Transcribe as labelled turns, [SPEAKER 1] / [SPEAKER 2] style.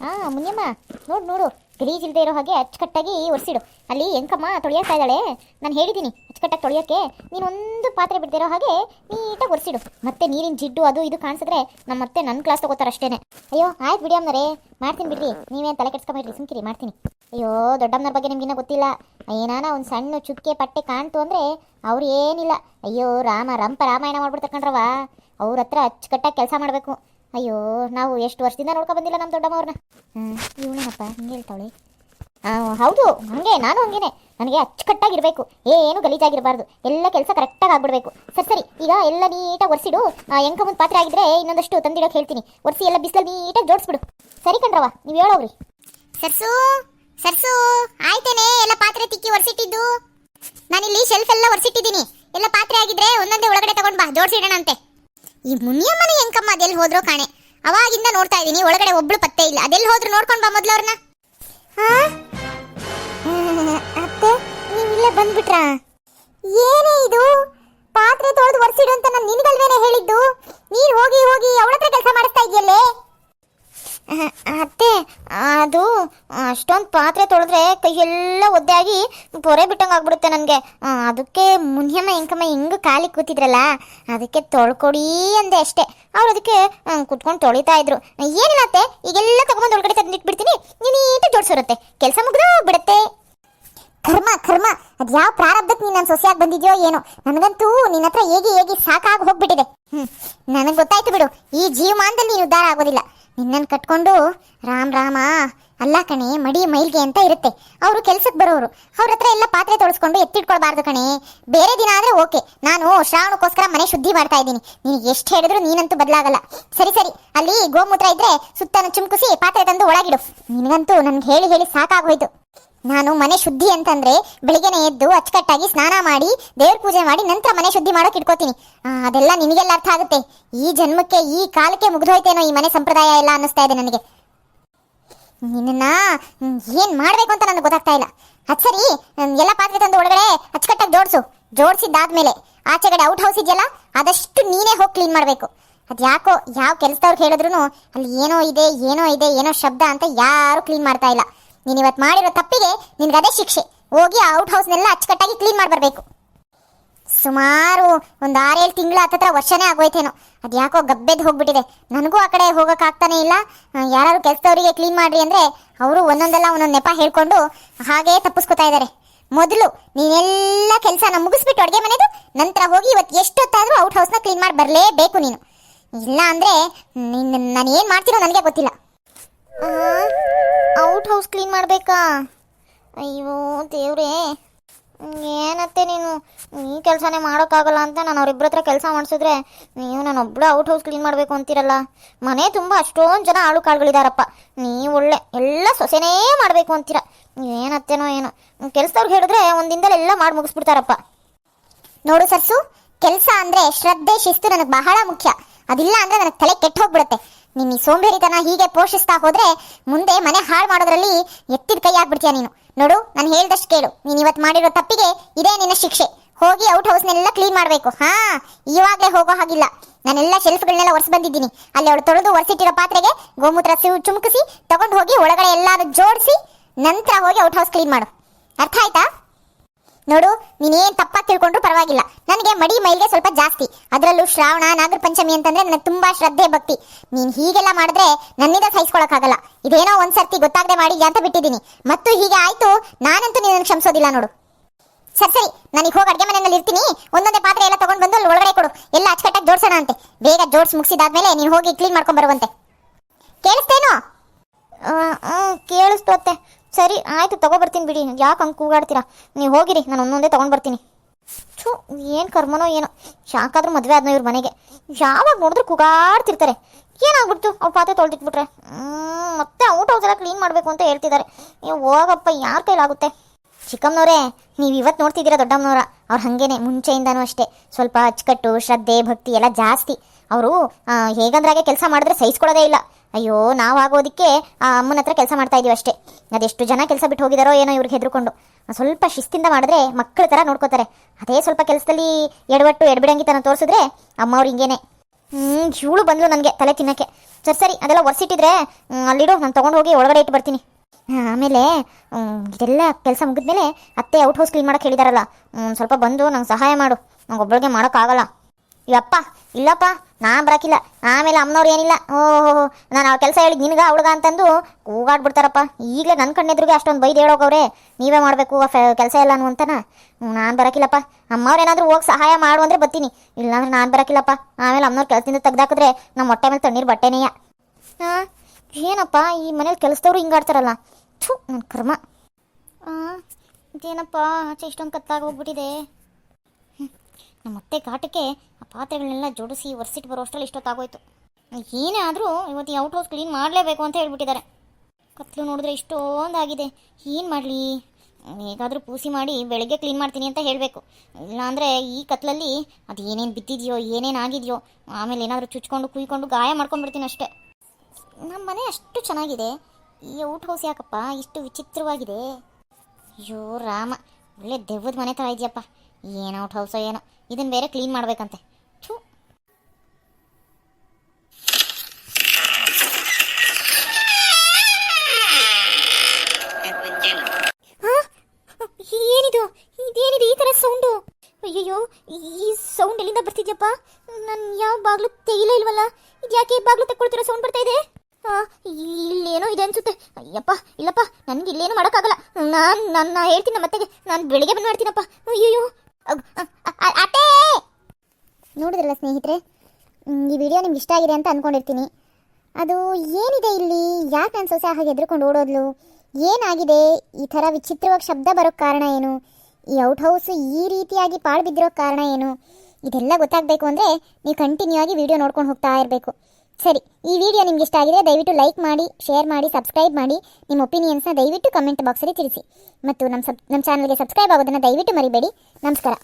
[SPEAKER 1] ಹಾ, ಮುನಿಯಮ್ಮ. ನೋಡು ನೋಡು. ಗಲೀಜ್ ಇಲ್ಲದೆ ಇರೋ ಹಾಗೆ ಅಚ್ಚುಕಟ್ಟಾಗಿ ಒರೆಸಿಡು. ಅಲ್ಲಿ ಎಂಕಮ್ಮ ತೊಳಿಯಾಕ್ತಾ ಇದ್ದಾಳೆ. ನಾನು ಹೇಳಿದ್ದೀನಿ ಅಚ್ಚುಕಟ್ಟಾಗಿ ತೊಳಿಯೋಕ್ಕೆ. ನೀನು ಒಂದು ಪಾತ್ರೆ ಬಿಡ್ದಿರೋ ಹಾಗೆ ನೀಟಾಗಿ ಒರೆಸಿಡು. ಮತ್ತೆ ನೀರಿನ ಜಿಡ್ಡು ಅದು ಇದು ಕಾಣಿಸಿದ್ರೆ ನಮ್ಮ ಮತ್ತೆ ನನ್ನ ಕ್ಲಾಸ್ ತಗೋತಾರೆ ಅಷ್ಟೇನೆ ಅಯ್ಯೋ, ಆಯ್ತು ಬಿಡಿ ಅಮ್ಮನರೇ. ಮಾಡ್ತೀನಿ ಬಿಡ್ರಿ. ನೀವೇನು ತಲೆ ಕೆಡ್ಸ್ಕೊಂಬಿಡ್ರಿ ಸುಮ್ಕಿರಿ, ಮಾಡ್ತೀನಿ. ಅಯ್ಯೋ ದೊಡ್ಡಮ್ಮನ ಬಗ್ಗೆ ನಿಮ್ಗಿನ್ನ ಗೊತ್ತಿಲ್ಲ. ಏನಾನ ಒಂದು ಸಣ್ಣ ಚುಕ್ಕೆ ಪಟ್ಟೆ ಕಾಣ್ತು ಅಂದರೆ ಅವ್ರು ಏನಿಲ್ಲ. ಅಯ್ಯೋ, ರಾಮ, ರಂಪ ರಾಮಾಯಣ ಮಾಡ್ಬಿಡ್ತಕ್ಕಂಡ್ರವ ಅವ್ರ ಹತ್ರ ಅಚ್ಚುಕಟ್ಟಾಗಿ ಕೆಲಸ ಮಾಡಬೇಕು. ಅಯ್ಯೋ, ನಾವು ಎಷ್ಟು ವರ್ಷದಿಂದ ನೋಡ್ಕೊ ಬಂದಿಲ್ಲ ನಮ್ಮ ದೊಡ್ಡಮ್ಮವ್ರನ್ನ ಹ್ಞೂ ಇವಳೇನಪ್ಪ ಹಿಂಗೆ ಹೇಳ್ತಾವಳೆ? ಹೌದು, ಹಂಗೆ, ನಾನು ಹಂಗೇನೆ. ನನಗೆ ಅಚ್ಚುಕಟ್ಟಾಗಿರ್ಬೇಕು. ಏನು ಗಲೀಜಾಗಿರಬಾರ್ದು. ಎಲ್ಲ ಕೆಲಸ ಕರೆಕ್ಟಾಗಿ ಆಗ್ಬಿಡ್ಬೇಕು. ಸರಿ ಸರಿ, ಈಗ ಎಲ್ಲ ನೀಟಾಗಿ ಒರೆಸಿಡು. ಎಂಕ ಮುಂದೆ ಪಾತ್ರೆ ಆಗಿದ್ರೆ ಇನ್ನೊಂದಷ್ಟು ತಂದಿಡೋಕೆ ಹೇಳ್ತೀನಿ. ಒರೆಸಿ ಎಲ್ಲ ಬಿಸಿಲಲ್ಲಿ ನೀಟಾಗಿ ಜೋಡಿಸ್ಬಿಡು. ಸರಿ ಕಣ್ರವ ನೀವು ಹೇಳೋವ್ರಿ ಸರ್ಸು ಸರ್ಸು, ಆಯ್ತೇನೆ, ಎಲ್ಲ ಪಾತ್ರೆ ತಿಕ್ಕಿ ಒರೆಸಿಟ್ಟಿದ್ದು. ನಾನಿಲ್ಲಿ ಶೆಲ್ಫ್ ಎಲ್ಲ ಒರೆಸಿಟ್ಟಿದ್ದೀನಿ. ಎಲ್ಲ ಪಾತ್ರೆ ಆಗಿದ್ರೆ ಒಂದೊಂದೇ ಒಳಗಡೆ ತಗೊಂಡ್ ಬಾ ಜೋಡಿಸಿಡೋಣ ಅಂತೆ ಈ ಮುನಿಯಮ್ಮನ ಹೆಂಕಮ್ಮ ಅದೆಲ್ಲಿ ಹೋದ್ರೋ ಕಾಣೆ. ಅವಾಗಿಂದ ನೋಡ್ತಾ ಇದ್ದೀನಿ ಒಳಗಡೆ ಒಬ್ಳು ಪತ್ತೆ ಇಲ್ಲ. ಅದೆಲ್ಲಿ ಹೋದ್ರು ನೋಡ್ಕೊಂಡು ಬಾ ಮೊದ್ಲು ಅವ್ರನ್ನ ಅತ್ತೆ, ನೀವು ಇಲ್ಲೇ ಬಂದ್ಬಿಟ್ರಾ? ಏನೇ ಇದು? ಪಾತ್ರೆ ತೊಳೆದು ಒರೆಸಿಡು ಅಂತ ನಾನು ನಿನಗಲ್ವೇನೆ ಹೇಳಿದ್ದು? ನೀ ಹೋಗಿ ಹೋಗಿ ಅವಳ ಕೆಲಸ ಮಾಡಿಸ್ತಾ ಇದೆಯಲ್ಲೇ? ಅತ್ತೆ ಅದು ಅಷ್ಟೊಂದು ಪಾತ್ರೆ ತೊಳೆದ್ರೆ ಕೈಯೆಲ್ಲ ಒದ್ದೆ ಆಗಿ ಪೊರೆ ಬಿಟ್ಟಂಗೆ ಆಗ್ಬಿಡುತ್ತೆ ನನಗೆ. ಅದಕ್ಕೆ ಮುನ್ಯಮ್ಮ ಹೆಂಕಮ್ಮ ಹಿಂಗೆ ಖಾಲಿ ಕೂತಿದ್ರಲ್ಲ, ಅದಕ್ಕೆ ತೊಳ್ಕೊಡಿ ಅಂದೆ ಅಷ್ಟೇ. ಅವ್ರು ಅದಕ್ಕೆ ಕುತ್ಕೊಂಡು ತೊಳಿತಾ ಇದ್ರು. ಏನಿಲ್ಲ ಅತ್ತೆ, ಈಗೆಲ್ಲ ತಗೊಂಬಂದು ಒಳಗಡೆ ತಂದಿಟ್ಬಿಡ್ತೀನಿ ನೀಟಾಗಿ ಜೋಡಿಸಿರುತ್ತೆ. ಕೆಲಸ ಮುಗಿದು ಬಿಡುತ್ತೆ. ಕರ್ಮ ಕರ್ಮ, ಅದು ಯಾವ ಪ್ರಾರಬ್ಧಕ್ಕೆ ನೀನು ನನ್ನ ಸೊಸೆಯಾಗಿ ಬಂದಿದ್ಯೋ ಏನೋ. ನನಗಂತೂ ನಿನ್ನ ಹತ್ರ ಹೇಗೆ ಹೇಗೆ ಸಾಕಾಗಿ ಹೋಗ್ಬಿಟ್ಟಿದೆ. ಹ್ಞೂ ನನಗೆ ಗೊತ್ತಾಯ್ತು ಬಿಡು, ಈ ಜೀವಮಾನದಲ್ಲಿ ನೀನು ಉದ್ಧಾರ ಆಗೋದಿಲ್ಲ. ನಿನ್ನನ್ನು ಕಟ್ಕೊಂಡು ರಾಮ್ ರಾಮ, ಅಲ್ಲ ಕಣೆ, ಮಡಿ ಮೈಲ್ಗೆ ಅಂತ ಇರುತ್ತೆ. ಅವರು ಕೆಲ್ಸಕ್ಕೆ ಬರೋರು. ಅವ್ರ ಹತ್ರ ಎಲ್ಲ ಪಾತ್ರೆ ತೊಳಸ್ಕೊಂಡು ಎತ್ತಿಟ್ಕೊಳ್ಬಾರ್ದು ಕಣೆ. ಬೇರೆ ದಿನ ಆದ್ರೆ ಓಕೆ. ನಾನು ಶ್ರಾವಣಕ್ಕೋಸ್ಕರ ಮನೆ ಶುದ್ಧಿ ಮಾಡ್ತಾ ಇದ್ದೀನಿ. ನಿನಗೆ ಎಷ್ಟು ಹೇಳಿದ್ರು ನೀನಂತೂ ಬದಲಾಗಲ್ಲ. ಸರಿ ಸರಿ. ಅಲ್ಲಿ ಗೋಮೂತ್ರ ಇದ್ರೆ ಸುತ್ತನ ಚುಮ್ಕುಸಿ ಪಾತ್ರೆ ತಂದು ಒಳಗಿಡು. ನಿನಗಂತೂ ನನ್ಗೆ ಹೇಳಿ ಹೇಳಿ ಸಾಕಾಗೋಯ್ತು ನಾನು ಮನೆ ಶುದ್ಧಿ ಅಂತಂದ್ರೆ ಬೆಳಿಗ್ಗೆನೆ ಎದ್ದು ಅಚ್ಚುಕಟ್ಟಾಗಿ ಸ್ನಾನ ಮಾಡಿ, ದೇವ್ರ ಪೂಜೆ ಮಾಡಿ, ನಂತರ ಮನೆ ಶುದ್ಧಿ ಮಾಡೋಕೆ ಇಟ್ಕೋತೀನಿ. ಅದೆಲ್ಲ ನಿನಗೆಲ್ಲ ಅರ್ಥ ಆಗುತ್ತೆ. ಈ ಜನ್ಮಕ್ಕೆ, ಈ ಕಾಲಕ್ಕೆ ಮುಗಿದೋಯ್ತೇನೋ ಈ ಮನೆ ಸಂಪ್ರದಾಯ ಎಲ್ಲ ಅನ್ನಿಸ್ತಾ ಇದೆ ನನಗೆ. ನಿನ್ನ ಏನ್ ಮಾಡ್ಬೇಕು ಅಂತ ನನಗೆ ಗೊತ್ತಾಗ್ತಾ ಇಲ್ಲ. ಅದ್ ಸರಿ ಎಲ್ಲ ಪಾತ್ರೆ ತಂದು ಒಳಗಡೆ ಅಚ್ಚುಕಟ್ಟಾಗಿ ಜೋಡಿಸು. ಜೋಡಿಸಿದ್ದಾದ್ಮೇಲೆ, ಆಚೆಗಡೆ ಔಟ್ ಹೌಸ್ ಇದೆಯಲ್ಲ ಆದಷ್ಟು ನೀನೇ ಹೋಗಿ ಕ್ಲೀನ್ ಮಾಡಬೇಕು. ಅದು ಯಾಕೋ, ಯಾವ ಕೆಲಸದವ್ರು ಹೇಳಿದ್ರು ಅಲ್ಲಿ ಏನೋ ಇದೆ ಏನೋ ಇದೆ, ಏನೋ ಶಬ್ದ ಅಂತ ಯಾರು ಕ್ಲೀನ್ ಮಾಡ್ತಾ ಇಲ್ಲ. ನೀನು ಇವತ್ತು ಮಾಡಿರೋ ತಪ್ಪಿಗೆ ಅದೇ ಶಿಕ್ಷೆ. ಹೋಗಿ ಔಟ್ ಹೌಸ್ನೆಲ್ಲ ಅಚ್ಚುಕಟ್ಟಾಗಿ ಕ್ಲೀನ್ ಮಾಡಿ ಬರಬೇಕು ಸುಮಾರು ಒಂದು ಆರೇಳು ತಿಂಗಳ ಹತ್ತತ್ರ ವರ್ಷನೇ ಆಗೋಯ್ತೇನೋ. ಅದು ಯಾಕೋ ಗಬ್ಬೆದ್ದು ಹೋಗ್ಬಿಟ್ಟಿದೆ. ನನಗೂ ಆ ಕಡೆ ಹೋಗೋಕ್ಕಾಗ್ತಾನೆ ಇಲ್ಲ. ಯಾರು ಕೆಲಸದವರಿಗೆ ಕ್ಲೀನ್ ಮಾಡ್ರಿ ಅಂದರೆ ಅವರು ಒಂದೊಂದೆಲ್ಲ ಒಂದೊಂದು ನೆಪ ಹೇಳ್ಕೊಂಡು ಹಾಗೇ ತಪ್ಪಿಸ್ಕೊತಾ ಇದ್ದಾರೆ ಮೊದಲು ನೀನೆಲ್ಲ ಕೆಲಸನ ಮುಗಿಸ್ಬಿಟ್ಟು ಅಡುಗೆ ಮನೆದು, ನಂತರ ಹೋಗಿ ಇವತ್ತು ಎಷ್ಟೊತ್ತಾದರೂ ಔಟ್ ಹೌಸ್ನ ಕ್ಲೀನ್ ಮಾಡಿ ಬರಲೇಬೇಕು ನೀನು. ಇಲ್ಲ ಅಂದರೆ ನಿನ್ನ ನಾನು ಏನು ಮಾಡ್ತೀನೋ ನನಗೆ ಗೊತ್ತಿಲ್ಲ. ಔಟ್ ಹೌಸ್ ಕ್ಲೀನ್ ಮಾಡಬೇಕಾ? ಅಯ್ಯೋ, ದೇವ್ರೇ. ಏನತ್ತೆ ನೀನು? ಈ ಕೆಲಸನೇ ಮಾಡೋಕ್ಕಾಗಲ್ಲ ಅಂತ ನಾನು ಅವ್ರಿಬ್ರ ಹತ್ರ ಕೆಲಸ ಮಾಡಿಸಿದ್ರೆ ನೀವು ನಾನು ಒಬ್ಬಳು ಔಟ್ ಹೌಸ್ ಕ್ಲೀನ್ ಮಾಡಬೇಕು ಅಂತೀರಲ್ಲ? ಮನೆ ತುಂಬ ಅಷ್ಟೊಂದು ಜನ ಆಳು ಕಾಳುಗಳಿದಾರಪ್ಪ. ನೀವು ಒಳ್ಳೆ, ಎಲ್ಲ ಸೊಸೆನೇ ಮಾಡಬೇಕು ಅಂತೀರ. ಏನತ್ತೇನೋ ಏನೋ. ಕೆಲಸದವ್ರು ಹೇಳಿದ್ರೆ ಒಂದಿಂದಲೆಲ್ಲ ಎಲ್ಲ ಮಾಡಿ ಮುಗಿಸ್ಬಿಡ್ತಾರಪ್ಪ. ನೋಡು ಸರ್ಸು, ಕೆಲಸ ಅಂದರೆ ಶ್ರದ್ಧೆ, ಶಿಸ್ತು ನನಗೆ ಬಹಳ ಮುಖ್ಯ. ಅದಿಲ್ಲ ಅಂದರೆ ನನಗೆ ತಲೆ ಕೆಟ್ಟು ಹೋಗ್ಬಿಡುತ್ತೆ. ನಿನ್ನ ಈ ಸೋಂಬೇರಿತನ ಹೀಗೆ ಪೋಷಿಸ್ತಾ ಹೋದ್ರೆ ಮುಂದೆ ಮನೆ ಹಾಳು ಮಾಡೋದ್ರಲ್ಲಿ ಎತ್ತಿದ ಕೈ ಆಗ್ಬಿಡ್ತೀಯ ನೀನು. ನೋಡು, ನಾನು ಹೇಳ್ದಷ್ಟು ಕೇಳು. ನೀನು ಇವತ್ತು ಮಾಡಿರೋ ತಪ್ಪಿಗೆ ಇದೇ ನಿನ್ನ ಶಿಕ್ಷೆ. ಹೋಗಿ ಔಟ್ ಹೌಸ್ನೆಲ್ಲ ಕ್ಲೀನ್ ಮಾಡಬೇಕು. ಹಾ, ಇವಾಗಲೇ ಹೋಗೋ ಹಾಗಿಲ್ಲ. ನಾನೆಲ್ಲ ಶೆಲ್ಫ್ಗಳನ್ನೆಲ್ಲ ಒರೆಸಿ ಬಂದಿದ್ದೀನಿ. ಅಲ್ಲಿ ಅವಳು ತೊಳೆದು ಒರೆಸಿಟ್ಟಿರೋ ಪಾತ್ರೆಗೆ ಗೋಮೂತ್ರ ಚುಮ್ಕಿಸಿ, ತಗೊಂಡು ಹೋಗಿ ಒಳಗಡೆ ಎಲ್ಲಾದ್ರೂ ಜೋಡಿಸಿ, ನಂತರ ಹೋಗಿ ಔಟ್ ಹೌಸ್ ಕ್ಲೀನ್ ಮಾಡು. ಅರ್ಥ ಆಯ್ತಾ? ನೋಡು, ನೀನೇನ್ ತಪ್ಪಾಗಿ ತಿಳ್ಕೊಂಡ್ರು ಪರವಾಗಿಲ್ಲ. ನನಗೆ ಮಡಿ ಮೈಲ್ಗೆ ಸ್ವಲ್ಪ ಜಾಸ್ತಿ. ಅದರಲ್ಲೂ ಶ್ರಾವಣ ನಾಗರ ಪಂಚಮಿ ಅಂತಂದ್ರೆ ನನಗೆ ತುಂಬಾ ಶ್ರದ್ಧೆ, ಭಕ್ತಿ. ನೀನ್ ಹೀಗೆಲ್ಲ ಮಾಡಿದ್ರೆ ನನ್ನಿಂದ ಸಹಿಸ್ಕೊಳಕ್ಕಾಗಲ್ಲ. ಇದೇನೋ ಒಂದ್ಸರ್ತಿ ಗೊತ್ತಾಗದೆ ಮಾಡಿ ಅಂತ ಬಿಟ್ಟಿದ್ದೀನಿ. ಮತ್ತು ಹೀಗೆ ಆಯ್ತು, ನಾನಂತೂ ನಿನ್ನನ್ನು ಕ್ಷಮಿಸೋದಿಲ್ಲ ನೋಡು. ಸರಿ ಸರಿ, ನನಗೆ ಹೋಗಿ ಅಡುಗೆ ಮನೆಯಲ್ಲಿ ಇರ್ತೀನಿ. ಒಂದೊಂದೇ ಪಾತ್ರೆ ಎಲ್ಲ ತಗೊಂಡು ಬಂದು ಅಲ್ಲಿ ಒಳಗಡೆ ಕೊಡು. ಎಲ್ಲ ಅಚ್ಚುಕಟ್ಟಾಗಿ ಜೋಡಿಸೋಣ ಅಂತೆ. ಬೇಗ ಜೋಡ್ಸಿ ಮುಗಿಸಿದಾದ್ಮೇಲೆ ನೀನು ಹೋಗಿ ಕ್ಲೀನ್ ಮಾಡ್ಕೊಂಡ್ ಬರುವಂತೆ. ಕೇಳಿಸ್ತೇನೋ? ಕೇಳಿಸ್ತೋತ್ತೆ ಸರಿ, ಆಯ್ತು ತಗೊಬರ್ತೀನಿ ಬಿಡಿ. ಯಾಕೆ ಹಂಗೆ ಕೂಗಾಡ್ತೀರಾ? ನೀವು ಹೋಗಿರಿ, ನಾನು ಒಂದೊಂದೇ ತೊಗೊಂಡು ಬರ್ತೀನಿ. ಥೂ, ಏನು ಕರ್ಮನೋ ಏನೋ. ಯಾಕಾದ್ರೂ ಮದುವೆ ಆದ್ನೋ ಇವ್ರ ಮನೆಗೆ. ಯಾವಾಗ ನೋಡಿದ್ರು ಕೂಗಾಡ್ತಿರ್ತಾರೆ. ಏನಾಗ್ಬಿಡ್ತು? ಅವ್ರ ಪಾತ್ರೆ ತೊಳೆದಿಟ್ಬಿಟ್ರೆ. ಮತ್ತೆ ಔಟ್ ಹೌಸ್ ಎಲ್ಲ ಕ್ಲೀನ್ ಮಾಡಬೇಕು ಅಂತ ಹೇಳ್ತಿದ್ದಾರೆ. ನೀವು ಹೋಗಪ್ಪ, ಯಾರ ಕೈಲಾಗುತ್ತೆ? ಚಿಕ್ಕಮ್ಮನವರೇ, ನೀವು ಇವತ್ತು ನೋಡ್ತಿದ್ದೀರಾ ದೊಡ್ಡಮ್ಮನವರ? ಅವ್ರು ಹಾಗೇನೆ, ಮುಂಚೆಯಿಂದನೂ ಅಷ್ಟೇ. ಸ್ವಲ್ಪ ಅಚ್ಚುಕಟ್ಟು, ಶ್ರದ್ಧೆ, ಭಕ್ತಿ ಎಲ್ಲ ಜಾಸ್ತಿ. ಅವರು ಹೇಗಂದ್ರಾಗೆ ಕೆಲಸ ಮಾಡಿದ್ರೆ ಸಹಿಸ್ಕೊಳ್ಳೋದೇ ಇಲ್ಲ. ಅಯ್ಯೋ, ನಾವು ಆಗೋದಕ್ಕೆ ಆ ಅಮ್ಮನ ಹತ್ರ ಕೆಲಸ ಮಾಡ್ತಾ ಇದೀವಿ ಅಷ್ಟೇ. ಅದೆಷ್ಟು ಜನ ಕೆಲಸ ಬಿಟ್ಟು ಹೋಗಿದಾರೋ ಏನೋ ಇವ್ರಿಗೆ ಹೆದರ್ಕೊಂಡು. ಸ್ವಲ್ಪ ಶಿಸ್ತಿಂದ ಮಾಡಿದ್ರೆ ಮಕ್ಕಳ ಥರ ನೋಡ್ಕೋತಾರೆ. ಅದೇ ಸ್ವಲ್ಪ ಕೆಲಸದಲ್ಲಿ ಎಡವಟ್ಟು ಎಡಬಿಡಂಗಿತನ ತೋರಿಸಿದ್ರೆ ಅಮ್ಮ ಅವ್ರು ಹಿಂಗೇನೆ. ಹ್ಞೂ ಇವಳು ಬಂದ್ಲು ನನಗೆ ತಲೆ ತಿನ್ನಕ್ಕೆ. ಸರಿ ಸರಿ, ಅದೆಲ್ಲ ಒರೆಸಿಟ್ಟಿದ್ರೆ ಅಲ್ಲಿಡು, ನಾನು ತೊಗೊಂಡು ಹೋಗಿ ಒಳಗಡೆ ಇಟ್ಟು ಬರ್ತೀನಿ. ಆಮೇಲೆ ಇದೆಲ್ಲ ಕೆಲಸ ಮುಗಿದ್ಮೇಲೆ ಅತ್ತೆ ಔಟ್ ಹೌಸ್ ಕ್ಲೀನ್ ಮಾಡಕ್ಕೆ ಹೇಳಿದಾರಲ್ಲ. ಸ್ವಲ್ಪ ಬಂದು ನಂಗೆ ಸಹಾಯ ಮಾಡು. ನಂಗೆ ಒಬ್ಬಳಿಗೆ ಮಾಡೋಕ್ಕಾಗಲ್ಲ ಯಪ್ಪ ಇಲ್ಲಪ್ಪ ನಾ ಬರಕಿಲ್ಲ. ಆಮೇಲೆ ಅಮ್ಮನವ್ರು ಏನಿಲ್ಲ. ಓಹೋ ನಾನು ಆ ಕೆಲಸ ಹೇಳಿ ನಿನಗ ಅವಳಗ ಅಂತಂದು ಕೂಗಾಡ್ಬಿಡ್ತಾರಪ್ಪ. ಈಗಲೇ ನನ್ನ ಕಣ್ಣೆದ್ರಿಗೆ ಅಷ್ಟೊಂದು ಬೈದು ಅವರೇ ನೀವೇ ಮಾಡಬೇಕು ಕೆಲಸ ಇಲ್ಲ ಅಂತನ? ನಾನು ಬರಕಿಲ್ಲಪ್ಪ. ಅಮ್ಮವ್ರು ಏನಾದರೂ ಹೋಗಿ ಸಹಾಯ ಮಾಡು ಅಂದರೆ ಬರ್ತೀನಿ. ಇಲ್ಲಾಂದ್ರೆ ನಾನು ಬರಕಿಲ್ಲಪ್ಪ. ಆಮೇಲೆ ಅಮ್ಮನವ್ರು ಕೆಲಸದಿಂದ ತೆಗ್ದಾಕಿದ್ರೆ ನಮ್ಮ ಹೊಟ್ಟೆ ಮೇಲೆ ತಣ್ಣೀರು ಬಟ್ಟೆನೆಯ ಹಾಂ ಏನಪ್ಪ, ಈ ಮನೇಲಿ ಕೆಲಸದವ್ರು ಹಿಂಗಾಡ್ತಾರಲ್ಲ ಥು ನನ್ನ ಕರ್ಮ. ಹಾಂ ಇದೇನಪ್ಪ, ಆಚೆ ಇಷ್ಟೊಂದು ಕತ್ತಾಗಿ ಹೋಗ್ಬಿಟ್ಟಿದೆ. ನಮ್ಮ ಅತ್ತೆ ಕಾಟಕ್ಕೆ ಆ ಪಾತ್ರೆಗಳನ್ನೆಲ್ಲ ಜೋಡಿಸಿ ಒರೆಸಿಟ್ಟು ಬರೋ ಅಷ್ಟರಲ್ಲಿ ಇಷ್ಟೊತ್ತಾಗೋಯ್ತು ಏನೇ ಆದರೂ ಇವತ್ತು ಔಟ್ ಹೌಸ್ ಕ್ಲೀನ್ ಮಾಡಲೇಬೇಕು ಅಂತ ಹೇಳ್ಬಿಟ್ಟಿದ್ದಾರೆ. ಕತ್ಲು ನೋಡಿದ್ರೆ ಇಷ್ಟೊಂದಾಗಿದೆ. ಏನು ಮಾಡಲಿ? ಹೇಗಾದರೂ ಪೂಸಿ ಮಾಡಿ ಬೆಳಗ್ಗೆ ಕ್ಲೀನ್ ಮಾಡ್ತೀನಿ ಅಂತ ಹೇಳಬೇಕು. ಇಲ್ಲಾಂದರೆ ಈ ಕತ್ಲಲ್ಲಿ ಅದು ಏನೇನು ಬಿದ್ದಿದೆಯೋ, ಏನೇನು ಆಗಿದೆಯೋ, ಆಮೇಲೆ ಏನಾದರೂ ಚುಚ್ಕೊಂಡು, ಕುಯ್ಕೊಂಡು ಗಾಯ ಮಾಡ್ಕೊಂಡ್ಬಿಡ್ತೀನಿ ಅಷ್ಟೇ. ನಮ್ಮ ಮನೆ ಅಷ್ಟು ಚೆನ್ನಾಗಿದೆ. ಈ ಔಟ್ ಹೌಸ್ ಯಾಕಪ್ಪ? ಇಷ್ಟು ವಿಚಿತ್ರವಾಗಿದೆ. ಅಯ್ಯೋ ರಾಮ, ಒಳ್ಳೆ ದೆವ್ವದ ಮನೆ ಥರ ಇದೆಯಪ್ಪ. ಏನು ಔಟ್ ಹೌಸೋ ಏನೋ. ಇದನ್ನ ಬೇರೆ ಕ್ಲೀನ್ ಮಾಡಬೇಕಂತೆ. ಥೂ. ಏನಿದು? ಇದೇನಿದು ಈ ತರ ಸೌಂಡು ಅಯ್ಯಯ್ಯೋ, ಈ ಸೌಂಡ್ ಎಲ್ಲಿಂದ ಬರ್ತಿದ್ಯಪ್ಪ? ನಾನು ಯಾವ ಬಾಗ್ಲು ತೆಗಿಲೇ ಇಲ್ವಲ್ಲ? ಇದ್ಯಾಕೆ ಈ ಬಾಗ್ಲು ತಕ್ಕೊಳ್ತಿರೋ ಸೌಂಡ್ ಬರ್ತಾ ಇದೆ? ಇಲ್ಲೇನೋ ಇದೆ ಅನ್ಸುತ್ತೆ. ಅಯ್ಯಪ್ಪ, ಇಲ್ಲಪ್ಪ, ನನ್ಗೆ ಇಲ್ಲೇನು ಮಾಡೋಕ್ಕಾಗಲ್ಲ. ನಾನು ನನ್ನ ಹೇಳ್ತೀನಿ ಮತ್ತೆ ನಾನು ಬೆಳಿಗ್ಗೆ ಬಂದು ಮಾಡ್ತೀನಪ್ಪ. ಅಯ್ಯಯ್ಯೋ ಅಗ್- ಅ- ಅ- ಅಟೇ ನೋಡಿದ್ರಲ್ಲ ಸ್ನೇಹಿತರೆ? ಈ ವಿಡಿಯೋ ನಿಮ್ಗೆ ಇಷ್ಟ ಆಗಿದೆ ಅಂತ ಅಂದ್ಕೊಂಡಿರ್ತೀನಿ ಅದು ಏನಿದೆ ಇಲ್ಲಿ? ಯಾಕೆ ನನ್ನ ಸೊಸೆ ಹಾಗೆ ಎದ್ರುಕೊಂಡು ಓಡೋದ್ಲು? ಏನಾಗಿದೆ? ಈ ಥರ ವಿಚಿತ್ರವಾಗಿ ಶಬ್ದ ಬರೋಕ್ಕೆ ಕಾರಣ ಏನು? ಈ ಔಟ್ ಹೌಸ್ ಈ ರೀತಿಯಾಗಿ ಪಾಳು ಬಿದ್ದಿರೋ ಕಾರಣ ಏನು? ಇದೆಲ್ಲ ಗೊತ್ತಾಗಬೇಕು ಅಂದರೆ ನೀವು ಕಂಟಿನ್ಯೂ ಆಗಿ ವಿಡಿಯೋ ನೋಡ್ಕೊಂಡು ಹೋಗ್ತಾ ಇರಬೇಕು. ಸರಿ, ಈ ವಿಡಿಯೋ ನಿಮ್ಗೆ ಇಷ್ಟ ಆಗಿದೆ ದಯವಿಟ್ಟು ಲೈಕ್ ಮಾಡಿ ಶೇರ್ ಮಾಡಿ ಸಬ್ಸ್ಕ್ರೈಬ್ ಮಾಡಿ, ನಿಮ್ಮ ಒಪಿನಿಯನ್ಸ್ನ ದಯವಿಟ್ಟು ಕಮೆಂಟ್ ಬಾಕ್ಸಲ್ಲಿ ತಿಳಿಸಿ. ಮತ್ತು ನಮ್ಮ ಸಬ್ ನಮ್ಮ ಚಾನಲ್ಗೆ ಸಬ್ಸ್ಕ್ರೈಬ್ ಆಗೋದನ್ನು ದಯವಿಟ್ಟು ಮರಿಬೇಡಿ. ನಮಸ್ಕಾರ.